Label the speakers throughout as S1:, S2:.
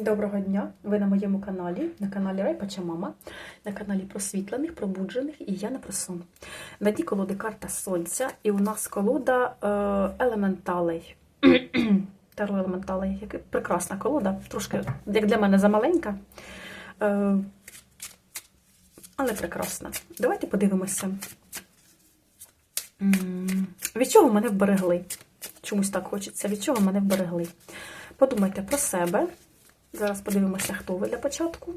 S1: Доброго дня! Ви на моєму каналі, на каналі Райпача Мама, на каналі просвітлених, пробуджених і я не про. На дні колоди карта Сонця, і у нас колода е, елементалей. Таро елементалей. Прекрасна колода, трошки, як для мене, замаленька. Е, але прекрасна. Давайте подивимося. Від чого мене вберегли? Чомусь так хочеться. Від чого мене вберегли? Подумайте про себе. Зараз подивимося, хто ви для початку.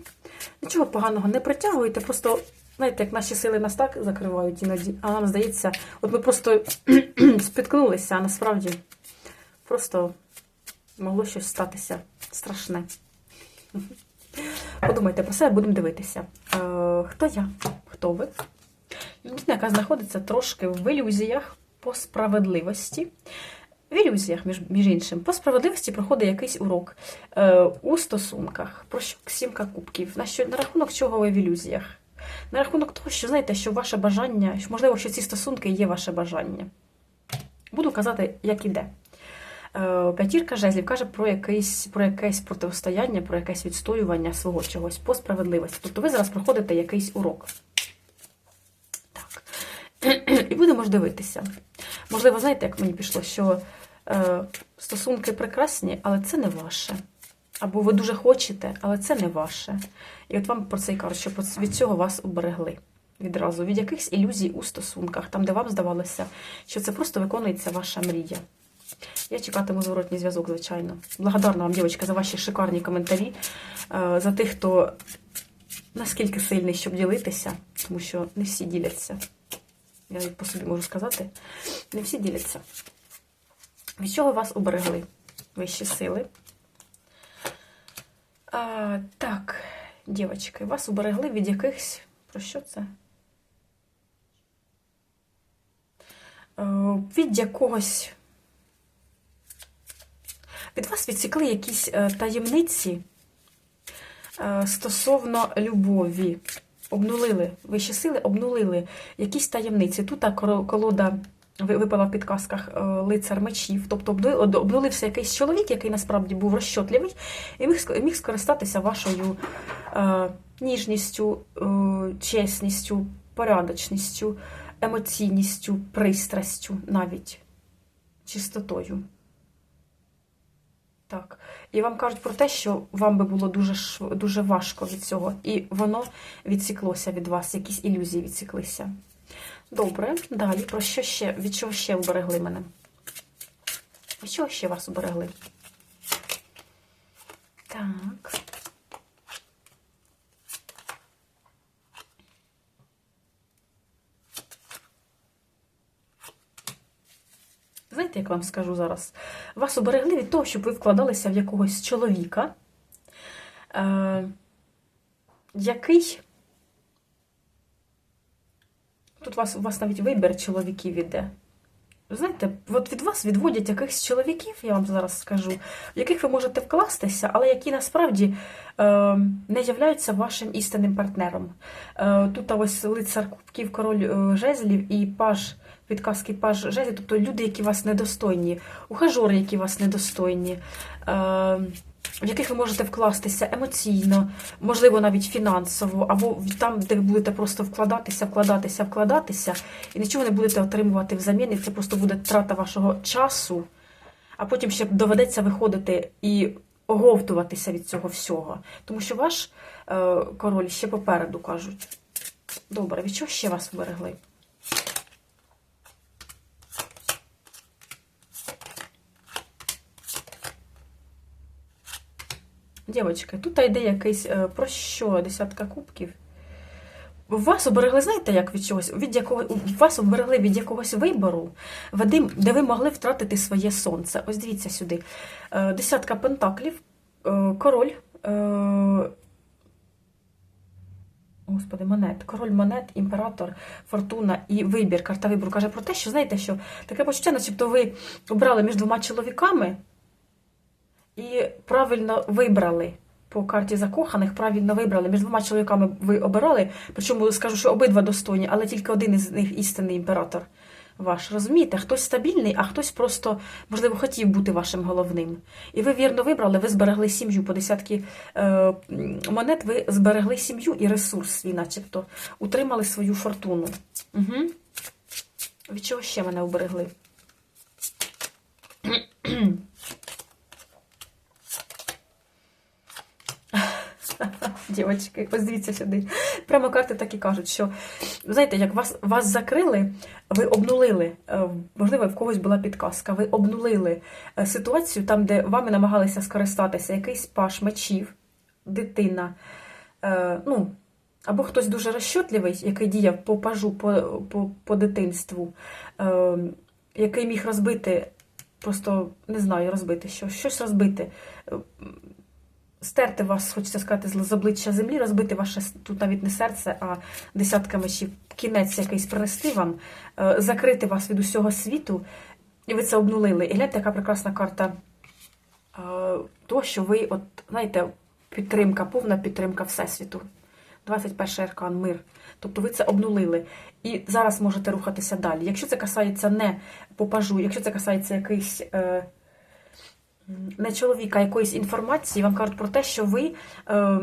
S1: Нічого поганого не притягуйте, просто, знаєте, як наші сили нас так закривають іноді, а нам здається, от ми просто спіткнулися, а насправді просто могло щось статися страшне. Подумайте про себе, будемо дивитися. Е, хто я? Хто ви? Людина, яка знаходиться трошки в ілюзіях по справедливості. В ілюзіях, між, між іншим, по справедливості проходить якийсь урок е, у стосунках. Про що сімка кубків? На, що, на рахунок чого ви в ілюзіях? На рахунок того, що знаєте, що ваше бажання, можливо, що ці стосунки є ваше бажання. Буду казати, як іде. Е, П'ятірка жезлів каже про якесь, про якесь протистояння, про якесь відстоювання свого чогось по справедливості. Тобто ви зараз проходите якийсь урок. Так. І будемо ж дивитися. Можливо, знаєте, як мені пішло, що стосунки прекрасні, але це не ваше. Або ви дуже хочете, але це не ваше. І от вам про це й кажуть, що від цього вас уберегли відразу, від якихось ілюзій у стосунках, там, де вам здавалося, що це просто виконується ваша мрія. Я чекатиму зворотній зв'язок, звичайно. Благодарна вам, дівчатка, за ваші шикарні коментарі, е, за тих, хто наскільки сильний, щоб ділитися, тому що не всі діляться. Я по собі можу сказати, не всі діляться. Від чого вас уберегли вищі сили? А, Так, дівчатки, вас уберегли від якихось. Про що це? Е, Від якогось. Від вас відсікли якісь е, таємниці е, стосовно любові. Обнулили, вищі сили обнулили якісь таємниці. Тут колода випала в підказках е, лицар мечів, тобто обнулився якийсь чоловік, який насправді був розчотливий, і міг, скористатися вашою е, ніжністю, е, чесністю, порядочністю, емоційністю, пристрастю, навіть чистотою. Так. І вам кажуть про те, що вам би було дуже дуже важко від цього. І воно відсіклося від вас, якісь ілюзії відсіклися. Добре, далі. Про що ще? Від чого ще уберегли мене? Від чого ще вас уберегли? Так. Знаєте, як вам скажу зараз? Вас оберегли від того, щоб ви вкладалися в якогось чоловіка, е, який. Тут у вас, у вас навіть вибір чоловіків іде. Знаєте, от від вас відводять якихось чоловіків, я вам зараз скажу, в яких ви можете вкластися, але які насправді е, не являються вашим істинним партнером. Е, Тут ось лицар кубків, король е, жезлів і паж підказки паж жезлів, тобто люди, які вас недостойні, ухажори, які вас недостойні. Е, в яких ви можете вкластися емоційно, можливо, навіть фінансово, або там, де ви будете просто вкладатися, вкладатися, вкладатися, і нічого не будете отримувати взамін, і це просто буде трата вашого часу, а потім ще доведеться виходити і оговтуватися від цього всього. Тому що ваш е, король ще попереду кажуть. Добре, від чого ще вас вберегли? Дівчатки, тут йде якийсь е, про що десятка кубків. Вас оберегли, знаєте, як від чогось? Від якого, вас оберегли від якогось вибору, де ви могли втратити своє сонце. Ось дивіться сюди. Е, десятка пентаклів, е, король. Господи, монет, король монет, імператор, фортуна і вибір. Карта вибору каже про те, що знаєте, що таке почуття, начебто ви обрали між двома чоловіками і правильно вибрали. По карті закоханих правильно вибрали. Між двома чоловіками ви обирали. Причому скажу, що обидва достойні, але тільки один із них істинний імператор. ваш. Розумієте? Хтось стабільний, а хтось просто, можливо, хотів бути вашим головним. І ви вірно вибрали, ви зберегли сім'ю по десятки е, монет, ви зберегли сім'ю і ресурс свій, начебто, утримали свою фортуну. Угу. Від чого ще мене уберегли? Дівочки, ось дивіться сюди. Прямо карти так і кажуть, що знаєте, як вас вас закрили, ви обнулили, е, можливо, в когось була підказка, ви обнулили е, ситуацію там, де вами намагалися скористатися якийсь паш мечів, дитина. Е, ну, або хтось дуже розчотливий, який діяв по пажу, по по, по дитинству, е, який міг розбити, просто не знаю, розбити що, щось розбити, стерти вас, хочеться сказати, з обличчя землі, розбити ваше тут навіть не серце, а десятка мечів, кінець якийсь принести вам, е, закрити вас від усього світу, і ви це обнулили. І гляньте, яка прекрасна карта е, того, що ви, от, знаєте, підтримка, повна підтримка Всесвіту. 21 аркан мир. Тобто ви це обнулили. І зараз можете рухатися далі. Якщо це касається не попажу, якщо це касається якихось е, не чоловіка, якоїсь інформації, вам кажуть про те, що ви е,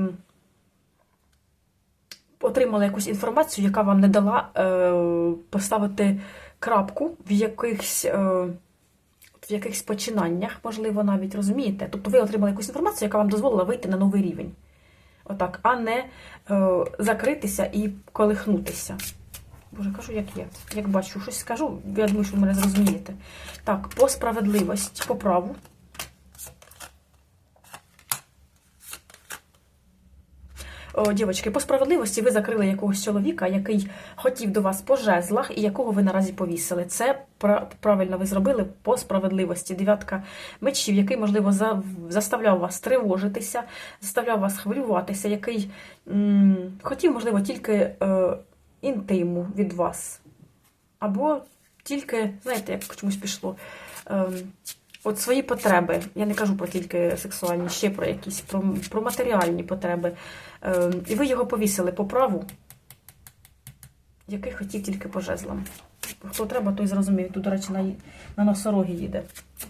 S1: отримали якусь інформацію, яка вам не дала е, поставити крапку в якихось. Е, в якихось починаннях, можливо, навіть розумієте. Тобто ви отримали якусь інформацію, яка вам дозволила вийти на новий рівень. Отак, а не е, закритися і колихнутися. Боже, кажу, як є. Як бачу, щось скажу, я думаю, що ви мене зрозумієте. Так, по справедливості, по праву. О, Дівочки, по справедливості ви закрили якогось чоловіка, який хотів до вас по жезлах і якого ви наразі повісили. Це правильно ви зробили по справедливості. Дев'ятка мечів, який, можливо, заставляв вас тривожитися, заставляв вас хвилюватися, який м хотів, можливо, тільки е інтиму від вас. Або тільки, знаєте, як чомусь пішло. Е От свої потреби, я не кажу про тільки сексуальні, ще про якісь, про про матеріальні потреби. Е, І ви його повісили по праву, який хотів тільки по жезлам. Хто треба, той зрозумів. Тут, до речі, на на носороги їде.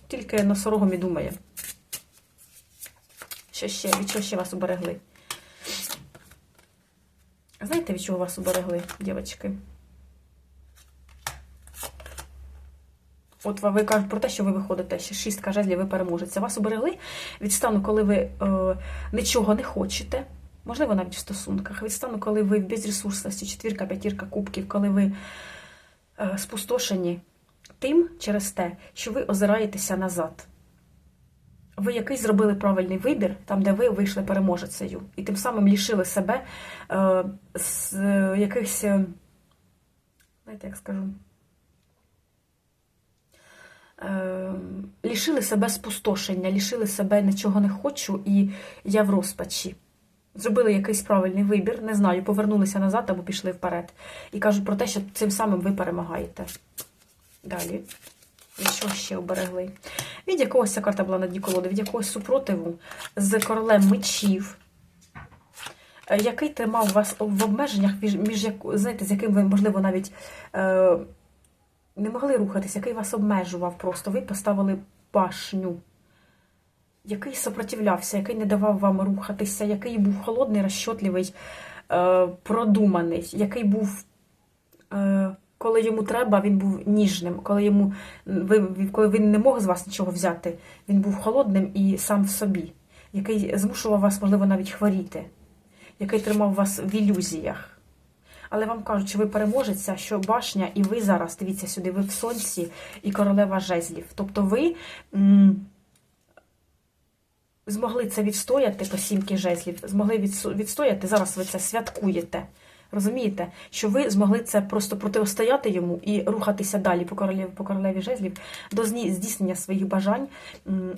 S1: Тільки носорогом і думає. Що ще? Від чого ще вас уберегли? Знаєте, від чого вас уберегли, дівчатки? От ви кажуть про те, що ви виходите ще шістка жезлів, ви переможете. Вас уберегли від стану, коли ви е, нічого не хочете, можливо, навіть в стосунках, від стану, коли ви в безресурсності, четвірка, п'ятірка кубків, коли ви е, спустошені тим через те, що ви озираєтеся назад. Ви якийсь зробили правильний вибір, там, де ви вийшли переможецею, і тим самим лишили себе е, з е, якихось, знаєте, як скажу, е, лишили себе спустошення, лишили себе нічого не хочу, і я в розпачі. Зробили якийсь правильний вибір, не знаю, повернулися назад або пішли вперед. І кажуть про те, що цим самим ви перемагаєте. Далі. І що ще оберегли? Від якогось ця карта була на дні колоди, від якогось супротиву з королем мечів, е, який тримав вас в обмеженнях, між знаєте, з яким ви, можливо, навіть е, не могли рухатися, який вас обмежував просто. Ви поставили башню, який сопротивлявся, який не давав вам рухатися, який був холодний, розчотливий, е, продуманий, який був, е, коли йому треба, він був ніжним, коли йому, коли він не мог з вас нічого взяти, він був холодним і сам в собі, який змушував вас, можливо, навіть хворіти, який тримав вас в ілюзіях. Але вам кажуть, що ви переможеться, що башня, і ви зараз, дивіться сюди, ви в сонці і королева жезлів. Тобто ви змогли це відстояти по сімки жезлів, змогли відстояти, зараз ви це святкуєте. Розумієте, що ви змогли це просто протистояти йому і рухатися далі по королеві, по королеві жезлів до здійснення своїх бажань,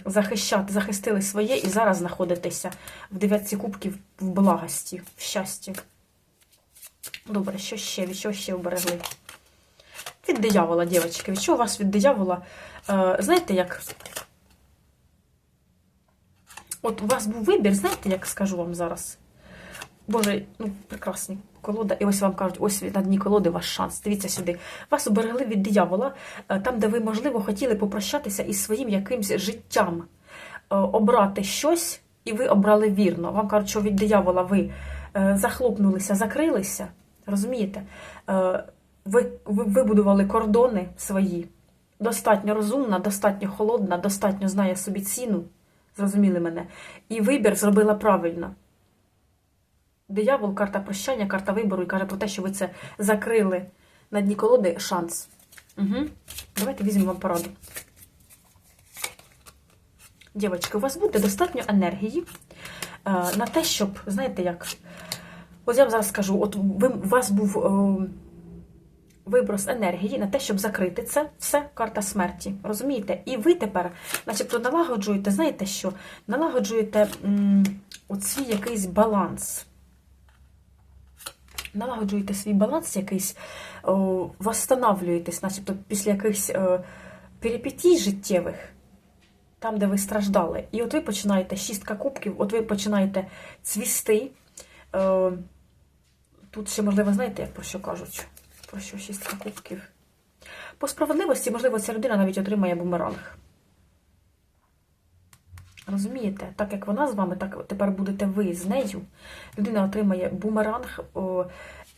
S1: захищати, захистили своє і зараз знаходитеся в дев'ятці кубків в благості, в щасті. Добре, що ще? Від чого ще оберегли? Від диявола, дівчатки. Від чого вас від диявола? Е, знаєте, як. От у вас був вибір, знаєте, як скажу вам зараз? Боже, ну прекрасні колода. І ось вам кажуть, ось на дні колоди ваш шанс. Дивіться сюди. Вас уберегли від диявола, е, там, де ви, можливо, хотіли попрощатися із своїм якимсь життям, Е, обрати щось, і ви обрали вірно. Вам кажуть, що від диявола ви захлопнулися, закрилися. Розумієте? Е, Ви, ви вибудували кордони свої. Достатньо розумна, достатньо холодна, достатньо знає собі ціну. Зрозуміли мене. І вибір зробила правильно. Диявол, карта прощання, карта вибору і каже про те, що ви це закрили на дні колоди шанс. Угу. Давайте візьмемо вам пораду. Дівчатки, у вас буде достатньо енергії е, на те, щоб, знаєте як, от я вам зараз скажу, от ви, у вас був е, виброс енергії на те, щоб закрити це все, карта смерті. Розумієте? І ви тепер, начебто, налагоджуєте, знаєте що? Налагоджуєте от свій якийсь баланс. Налагоджуєте свій баланс якийсь, о, восстанавлюєтесь, начебто після якихось е, перипетій життєвих, там, де ви страждали. І от ви починаєте шістка кубків, от ви починаєте цвісти. Е, тут ще, можливо, знаєте, як про що кажуть? Про що шістка кубків? По справедливості, можливо, ця людина навіть отримає бумеранг. Розумієте? Так як вона з вами, так тепер будете ви з нею. Людина отримає бумеранг.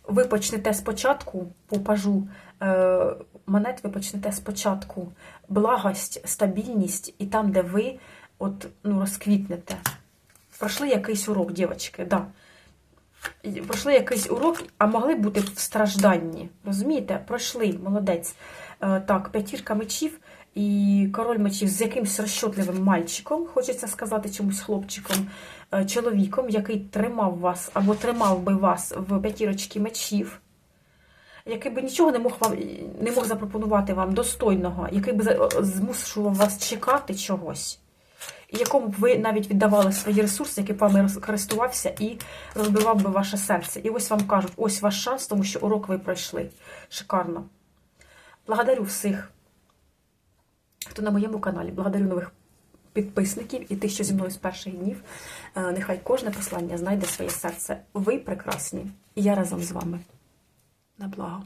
S1: Ви почнете спочатку по пажу е, монет, ви почнете спочатку благость, стабільність, і там, де ви от, ну, розквітнете. Пройшли якийсь урок, дівчатки, да. Пройшли якийсь урок, а могли бути в стражданні. Розумієте? Пройшли, молодець. Е, так, п'ятірка мечів і король мечів з якимось розчотливим мальчиком, хочеться сказати, чомусь хлопчиком, е, чоловіком, який тримав вас або тримав би вас в п'ятірочці мечів, який би нічого не мог вам не мог запропонувати вам достойного, який би змушував вас чекати чогось. І якому б ви навіть віддавали свої ресурси, які б вами користувався і розбивав би ваше серце. І ось вам кажуть, ось ваш шанс, тому що урок ви пройшли. Шикарно. Благодарю всіх, хто на моєму каналі. Благодарю нових підписників і тих, що зі мною з перших днів. Е, Нехай кожне послання знайде своє серце. Ви прекрасні, і я разом з вами. На благо.